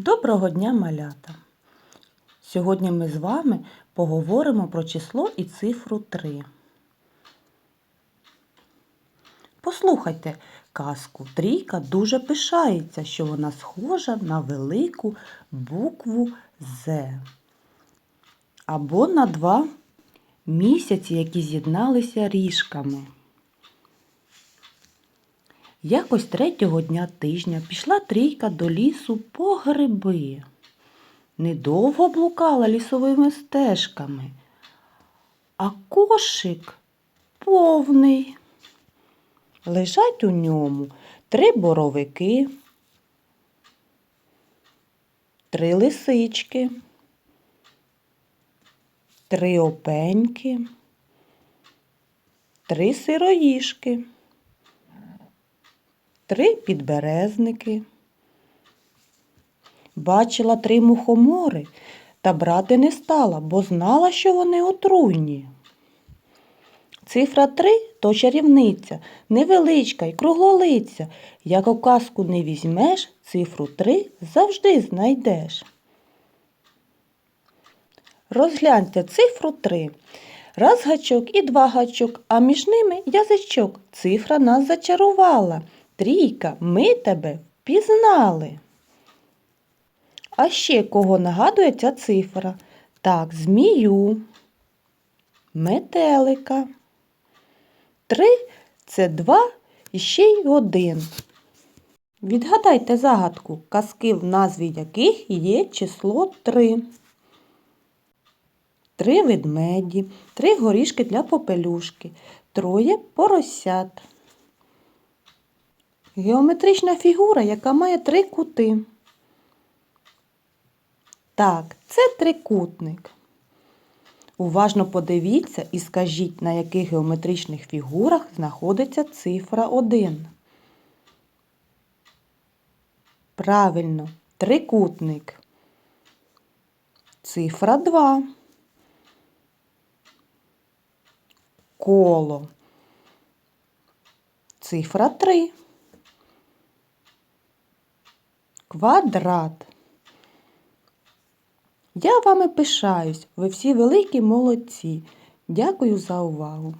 Доброго дня, малята! Сьогодні ми з вами поговоримо про число і цифру 3. Послухайте казку. Трійка дуже пишається, що вона схожа на велику букву З. Або на два місяці, які з'єдналися ріжками. Якось третього дня тижня пішла трійка до лісу по гриби. Недовго блукала лісовими стежками, а кошик повний. Лежать у ньому три боровики, три лисички, три опеньки, три сироїшки три підберезники. Бачила три мухомори та брати не стала, бо знала, що вони отруйні. Цифра три то чарівниця, невеличка й круглолиця. Як у казку не візьмеш, цифру три завжди знайдеш. Розгляньте цифру три. Раз гачок і два гачок, а між ними язичок. Цифра нас зачарувала. Трійка, ми тебе впізнали. А ще кого нагадує ця цифра? Так, змію, метелика. Три це два і ще й один. Відгадайте загадку, казки, в назві яких є число три. Три ведмеді, три горішки для попелюшки, троє поросят. Геометрична фігура, яка має три кути. Так, це трикутник. Уважно подивіться і скажіть, на яких геометричних фігурах знаходиться цифра 1. Правильно, трикутник. Цифра 2. Коло. Цифра 3. Квадрат. Я вами пишаюсь. Ви всі великі молодці. Дякую за увагу.